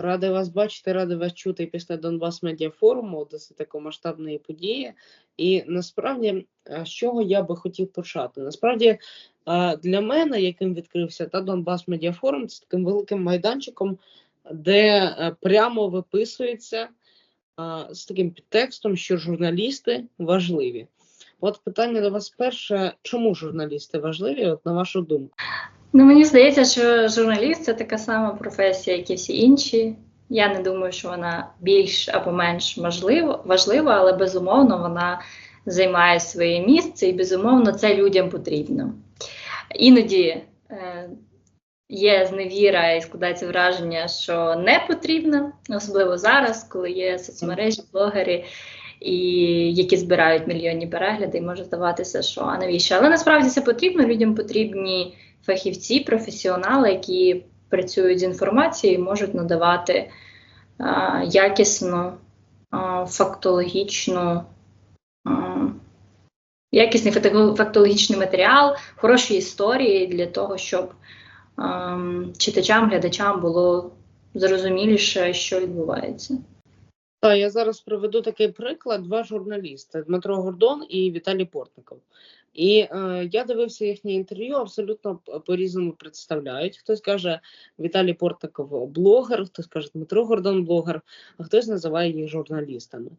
Рада вас бачити, рада вас чути після Донбас Медіа Форуму, досить такої масштабної події. І насправді, е, з чого я би хотів почати? Насправді, е, для мене, яким відкрився та Донбас Медіа Форум, це таким великим майданчиком, де е, прямо виписується з таким підтекстом, що журналісти важливі. От питання до вас перше: чому журналісти важливі? От на вашу думку? Ну, мені здається, що журналіст це така сама професія, як і всі інші. Я не думаю, що вона більш або менш можливо, важлива, але безумовно вона займає своє місце, і безумовно це людям потрібно. Іноді е, є зневіра і складається враження, що не потрібно, особливо зараз, коли є соцмережі, блогери, і які збирають мільйонні перегляди, і може здаватися, що а навіщо? Але насправді це потрібно. Людям потрібні фахівці, професіонали, які працюють з інформацією, можуть надавати а, якісну, а, фактологічну, а, якісний факто- фактологічний матеріал, хороші історії для того, щоб а, читачам, глядачам було зрозуміліше, що відбувається. Та я зараз приведу такий приклад: два журналісти Дмитро Гордон і Віталій Портников. І е, я дивився їхнє інтерв'ю, абсолютно по-різному представляють. Хтось каже Віталій Портников блогер, хтось каже Дмитро Гордон блогер, а хтось називає їх журналістами. Е,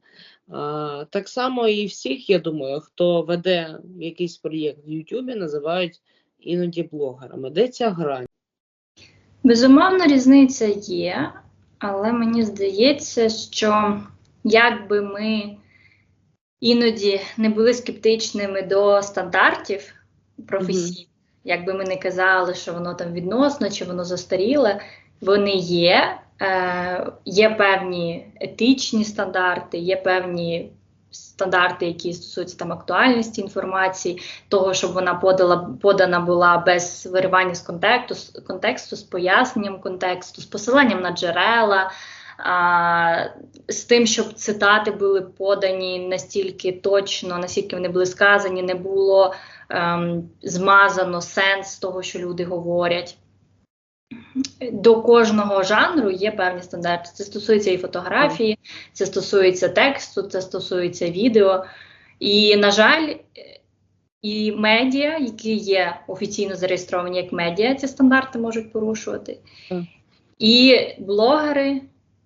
так само і всіх, я думаю, хто веде якийсь проєкт в Ютубі, називають іноді блогерами. Де ця грань? Безумовно, різниця є, але мені здається, що якби ми іноді не були скептичними до стандартів професійних, якби ми не казали, що воно там відносно чи воно застаріле, вони є. Е, є певні етичні стандарти, є певні стандарти, які стосуються там актуальності інформації, того, щоб вона подала, подана була без виривання з контексту, з контексту, з поясненням контексту, з посиланням на джерела, а, з тим, щоб цитати були подані настільки точно, наскільки вони були сказані, не було ем, змазано сенс того, що люди говорять. До кожного жанру є певні стандарти. Це стосується і фотографії, це стосується тексту, це стосується відео. І, на жаль, і медіа, які є офіційно зареєстровані як медіа, ці стандарти можуть порушувати. І блогери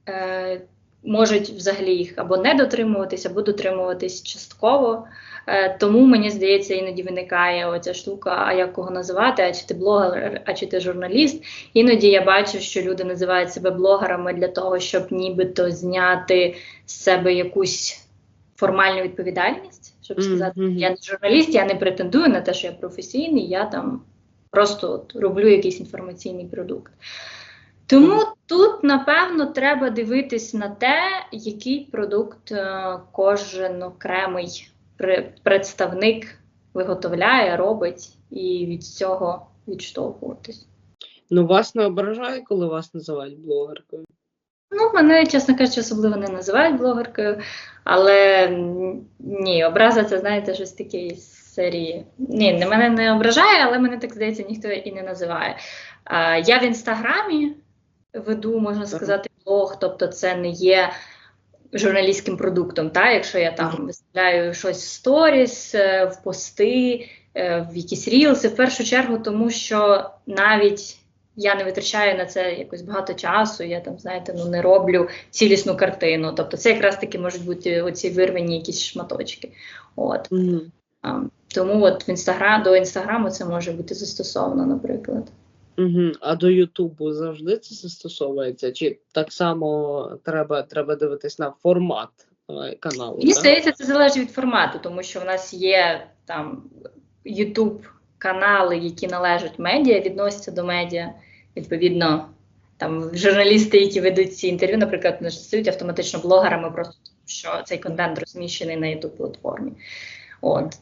е, можуть взагалі їх або не дотримуватись, або дотримуватись частково. Е, тому мені здається, іноді виникає оця штука, а як кого називати, а чи ти блогер, а чи ти журналіст. Іноді я бачу, що люди називають себе блогерами для того, щоб нібито зняти з себе якусь формальну відповідальність, щоб сказати, мгм. я не журналіст, я не претендую на те, що я професійний, я там просто от роблю якийсь інформаційний продукт. Тому тут, напевно, треба дивитись на те, який продукт е, кожен окремий представник виготовляє, робить, і від цього відштовхуватись. Ну вас не ображає, коли вас називають блогеркою. Ну, мене, чесно кажучи, особливо не називають блогеркою, але ні, образа це, знаєте, щось таке із серії. Ні, не мене не ображає, але мене так здається, ніхто і не називає. Я в інстаграмі веду, можна сказати, блог, тобто це не є журналістським продуктом. Та? Якщо я там виставляю щось в сторіс, е, в пости, е, в якісь рілси, в першу чергу, тому що навіть я не витрачаю на це якось багато часу, я там, знаєте, ну не роблю цілісну картину. Тобто це якраз таки можуть бути оці вирвані якісь шматочки. От. Мгм. А, тому от в інстаграм до інстаграму це може бути застосовано, наприклад. Угу. А до Ютубу завжди це застосовується? Чи так само треба, треба дивитись на формат е, каналу? Мені так? здається, це залежить від формату, тому що в нас є там YouTube канали, які належать медіа, відносяться до медіа. Відповідно, там журналісти, які ведуть ці інтерв'ю, наприклад, не стають автоматично блогерами, просто що цей контент розміщений на youtube платформі. От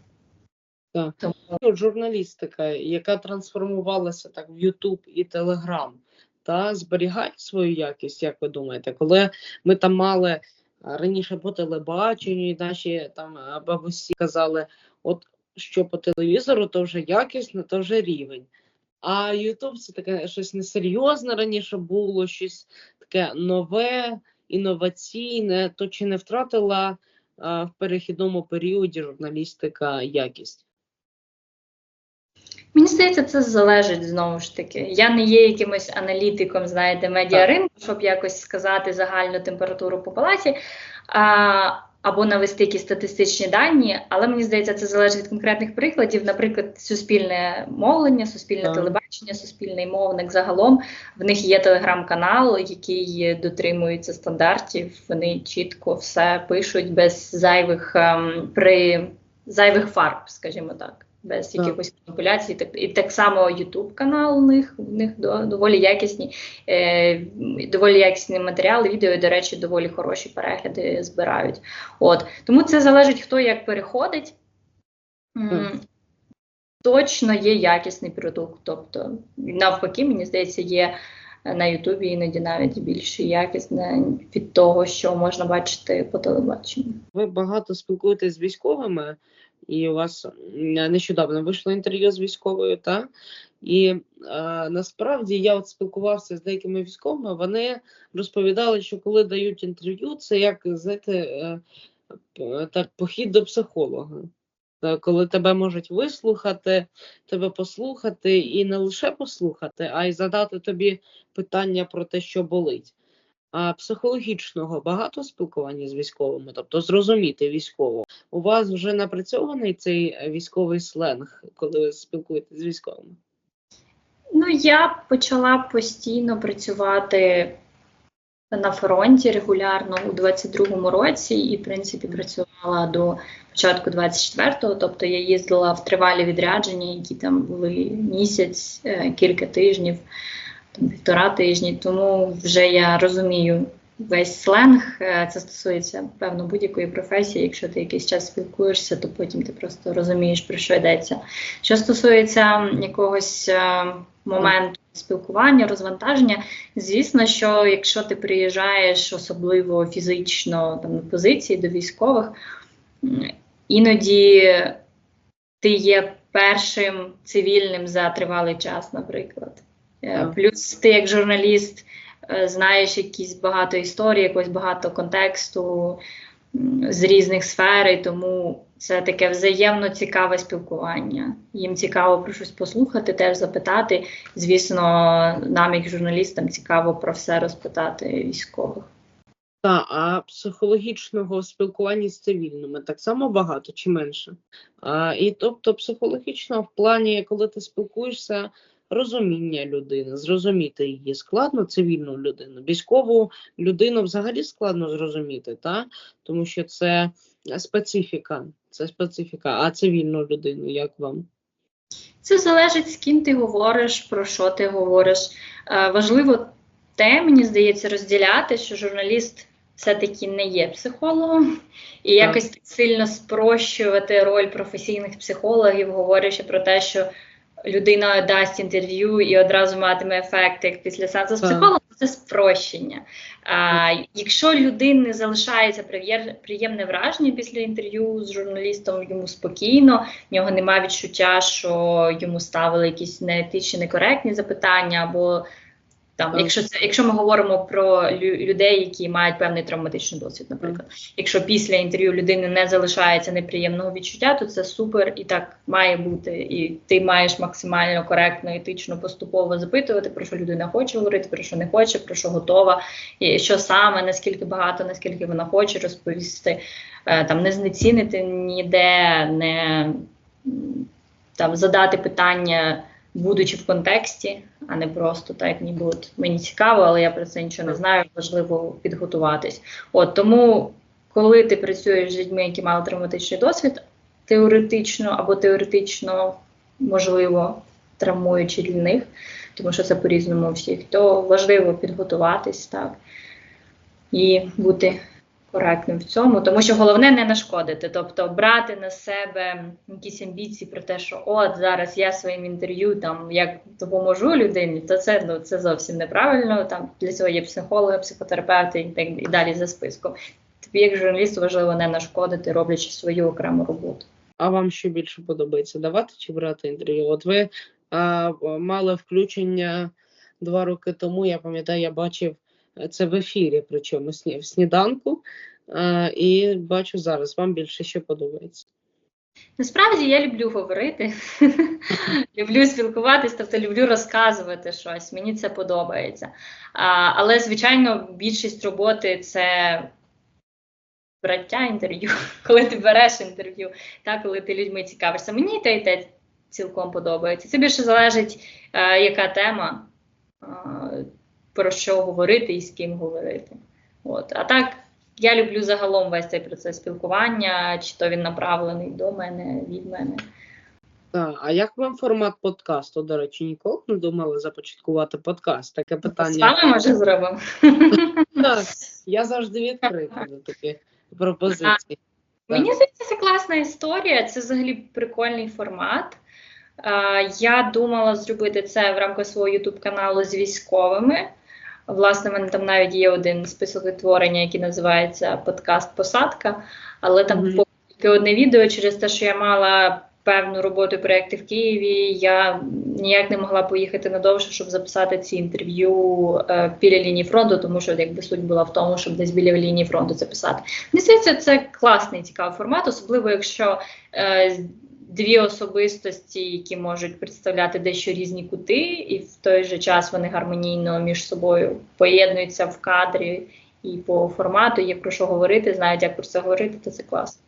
Так. тому Ну, журналістика, яка трансформувалася так в Ютуб і Телеграм, та зберігає свою якість, як ви думаєте, коли ми там мали раніше по телебаченню, і наші там а, бабусі казали, от що по телевізору, то вже якісно, то вже рівень. А Ютуб це таке щось несерйозне раніше було, щось таке нове, інноваційне, то чи не втратила а, в перехідному періоді журналістика якість? Мені здається, це залежить знову ж таки. Я не є якимось аналітиком, знаєте, медіаринку, щоб якось сказати загальну температуру по палаті. А, або навести якісь статистичні дані, але мені здається, це залежить від конкретних прикладів. Наприклад, суспільне мовлення, суспільне Так. телебачення, суспільний мовник загалом. В них є телеграм-канал, який дотримується стандартів. Вони чітко все пишуть без зайвих ем, при зайвих фарб, скажімо так. Без Так. якихось маніпуляцій, так і так само YouTube канал у них у них до- доволі якісні, е, доволі якісні матеріали, відео, до речі, доволі хороші перегляди збирають. От тому це залежить, хто як переходить. Так. Точно є якісний продукт. Тобто, навпаки, мені здається, є на Ютубі іноді навіть більш якісне від того, що можна бачити по телебаченню. Ви багато спілкуєтесь з військовими, і у вас нещодавно вийшло інтерв'ю з військовою, та? І е, насправді я от спілкувався з деякими військовими, вони розповідали, що коли дають інтерв'ю, це як знаєте, е, так, похід до психолога. Коли тебе можуть вислухати, тебе послухати, і не лише послухати, а й задати тобі питання про те, що болить. Психологічного багато спілкування з військовими, тобто зрозуміти військово. У вас вже напрацьований цей е, військовий сленг, коли ви спілкуєтесь з військовими? Ну, я почала постійно працювати на фронті регулярно у 22-му році, і, в принципі, працювала до початку 24-го. Тобто я їздила в тривалі відрядження, які там були місяць, е, кілька тижнів, півтора тижні. Тому вже я розумію весь сленг. Е, Це стосується певно будь-якої професії. Якщо ти якийсь час спілкуєшся, то потім ти просто розумієш про що йдеться. Що стосується якогось е, моменту спілкування, розвантаження, звісно, що якщо ти приїжджаєш особливо фізично там на позиції до військових, іноді ти є першим цивільним за тривалий час, наприклад. Е. Плюс ти як журналіст е, знаєш якісь багато історій, якось багато контексту з різних сфер, і тому це таке взаємно цікаве спілкування. Їм цікаво про щось послухати, теж запитати. Звісно, нам, як журналістам, цікаво про все розпитати військових. Та, а психологічного спілкування з цивільними так само багато чи менше? А, і тобто, психологічно в плані, коли ти спілкуєшся, розуміння людини, зрозуміти її складно, цивільну людину. Військову людину взагалі складно зрозуміти, та? тому що це специфіка, це специфіка, а цивільну людину, як вам? Це залежить, з ким ти говориш, про що ти говориш. Е, важливо те, мені здається, розділяти, що журналіст все-таки не є психологом, і якось сильно спрощувати роль професійних психологів, говорячи про те, що людина дасть інтерв'ю і одразу матиме ефект, як після сеансу з психологом, це спрощення. А, якщо людини залишається приємне враження після інтерв'ю з журналістом, йому спокійно, в нього немає відчуття, що йому ставили якісь неетичні, некоректні запитання, або там, якщо це, якщо ми говоримо про лю- людей, які мають певний травматичний досвід, наприклад, якщо після інтерв'ю людини не залишається неприємного відчуття, то це супер і так має бути. І ти маєш максимально коректно, етично, поступово запитувати, про що людина хоче говорити, про що не хоче, про що готова, і що саме, наскільки багато, наскільки вона хоче розповісти, Е, там не знецінити ніде, не там задати питання, будучи в контексті, а не просто так, ніби от мені цікаво, але я про це нічого не знаю. Важливо підготуватись. От тому, коли ти працюєш з людьми, які мали травматичний досвід, теоретично або теоретично можливо травмуючи для них, тому що це по-різному у всіх, то важливо підготуватись так і бути коректним в цьому, тому що головне не нашкодити, тобто брати на себе якісь амбіції про те, що от зараз я своїм інтерв'ю там як допоможу людині, то це ну це зовсім неправильно. Там для цього є психологи, психотерапевти і так і далі за списком. Тобі як журналісту важливо не нашкодити, роблячи свою окрему роботу. А вам що більше подобається давати чи брати інтерв'ю? От ви а, мали включення два роки тому. Я пам'ятаю, я бачив Це в ефірі, причому в сніданку. І бачу зараз, вам більше що подобається. Насправді я люблю говорити, люблю спілкуватись, тобто люблю розказувати щось. Мені це подобається. А, але, звичайно, більшість роботи це браття інтерв'ю, коли ти береш інтерв'ю, та коли ти людьми цікавишся. Мені те і те цілком подобається. Це більше залежить, е, яка тема, е, про що говорити і з ким говорити. От. А так, я люблю загалом весь цей процес спілкування, чи то він направлений до мене, від мене. Так, а як вам формат подкасту? До речі, ніколи не думали започаткувати подкаст? Таке З питання. вами може зробимо. Так, я завжди відкрита до таких пропозицій. Мені здається, це класна історія, це взагалі прикольний формат. Я думала зробити це в рамках свого ютуб каналу з військовими. Власне, в мене там навіть є один список відтворення, який називається Подкаст Посадка. Але там було тільки одне відео через те, що я мала певну роботу проєкти в Києві. Я ніяк не могла поїхати надовше, щоб записати ці інтерв'ю е, біля лінії фронту, тому що якби суть була в тому, щоб десь біля лінії фронту це писати. Мені здається, це класний цікавий формат, особливо якщо е, дві особистості, які можуть представляти дещо різні кути, і в той же час вони гармонійно між собою поєднуються в кадрі і по формату, є про що говорити, знають, як про це говорити, то це класно.